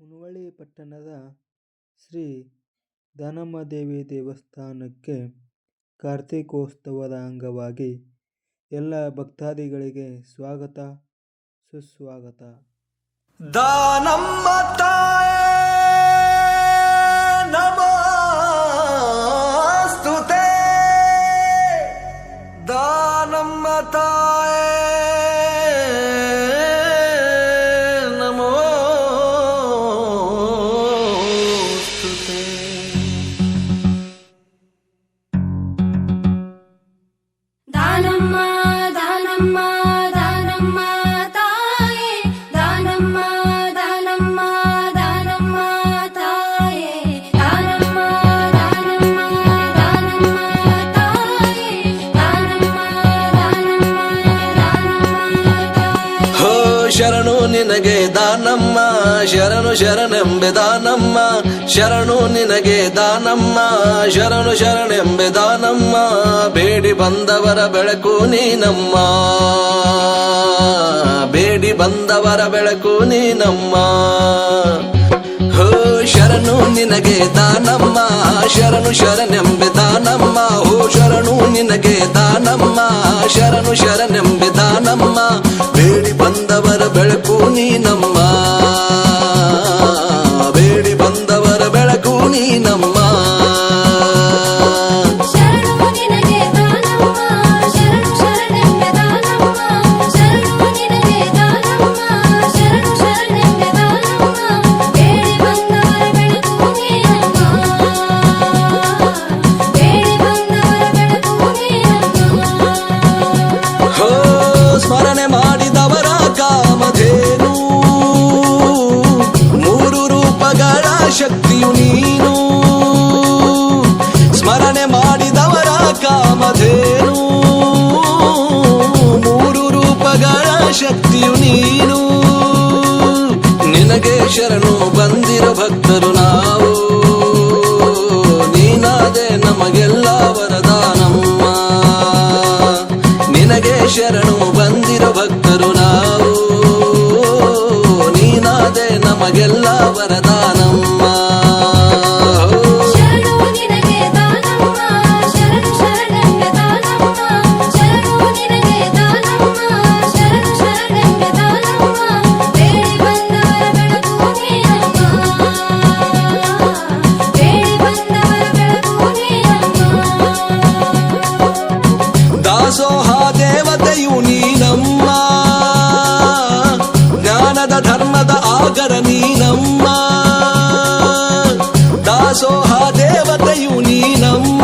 ಮುನುವಳ್ಳಿ ಪಟ್ಟಣದ ಶ್ರೀ ದಾನಮ್ಮದೇವಿ ದೇವಸ್ಥಾನಕ್ಕೆ ಕಾರ್ತೀಕೋತ್ಸವದ ಅಂಗವಾಗಿ ಎಲ್ಲ ಭಕ್ತಾದಿಗಳಿಗೆ ಸ್ವಾಗತ ಸುಸ್ವಾಗತ. ದಾನಮ್ಮ ತಾಯೇ! ದಾನಮ್ಮ ಶರಣು ನಿನಗೆ ದಾನಮ್ಮ, ಶರಣು ಶರಣೆಂಬೆ ದಾನಮ್ಮ, ಶರಣು ನಿನಗೆ ದಾನಮ್ಮ, ಶರಣು ಶರಣೆಂಬೆ ದಾನಮ್ಮ, ಬೇಡಿ ಬಂದವರ ಬೆಳಕು ನೀನಮ್ಮ, ಬೇಡಿ ಬಂದವರ ಬೆಳಕು ನೀನಮ್ಮ. ಹೋ, ಶರಣು ನಿನಗೆ ದಾನಮ್ಮ, ಶರಣು ಶರಣೆಂಬೆ ದಾನಮ್ಮ, ಹೋ, ಶರಣು ನಿನಗೆ ಬೆಳಕು ನೀನಮ್ಮ ಮಾಡಿದವರ ಕಾಮಧೇನು? ಮೂರು ರೂಪಗಳ ಶಕ್ತಿಯು ನೀನು. ನಿನಗೆ ಶರಣು ಬಂದಿರೋ ಭಕ್ತರು ನಾವು. ನೀನಾದೆ ನಮಗೆಲ್ಲ ವರದಾನಮ್ಮ. ನಿನಗೆ ಶರಣು ಬಂದಿರೋ ಭಕ್ತರು ನಾವು. ನೀನಾದೆ ನಮಗೆಲ್ಲ ವರದಾನಮ್ಮ ದಾಸೋಹ ದೇವತೆಯು ನೀನಮ್ಮ ಜ್ಞಾನದ ಧರ್ಮದ ಆಗರ ನೀನಮ್ಮ ದಾಸೋಹ ದೇವತೆಯು ನೀನಮ್ಮ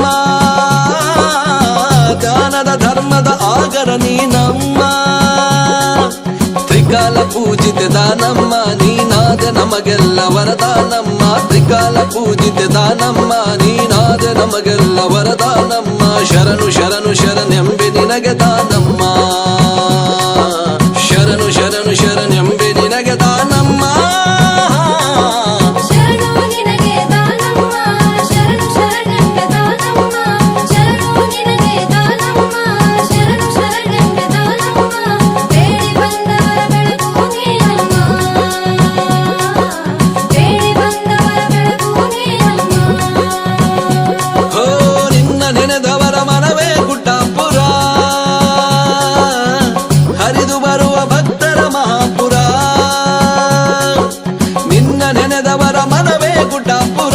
ಪೂಜಿತ ದಾನಮ್ಮ ನೀನಾದ ನಮಗೆಲ್ಲ ವರದಾನಮ್ಮ ತ್ರಿಕಾಲ ಪೂಜಿತ ದಾನಮ್ಮ ನೀನಾದ ನಮಗೆಲ್ಲ ವರದಾನಮ್ಮ ಶರಣು ಶರಣು ಶರಣೆಂಬೆ ನಿನಗೆ ದಾನಮ್ಮ ಗುಡ್ಡಾಪುರ.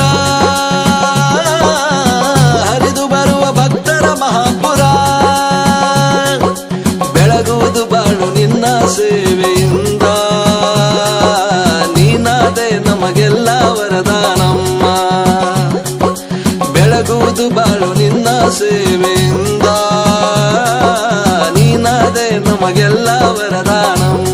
ಹರಿದು ಬರುವ ಭಕ್ತರ ಮಹಾಪುರ. ಬೆಳಗುವುದು ಬಾಳು ನಿನ್ನ ಸೇವೆಯಿಂದ. ನೀನಾದೆ ನಮಗೆಲ್ಲ ವರದಾನಮ್ಮ. ಬೆಳಗುವುದು ಬಾಳು ನಿನ್ನ ಸೇವೆಯಿಂದ. ನೀನಾದೆ ನಮಗೆಲ್ಲ ವರದಾನಮ್ಮ.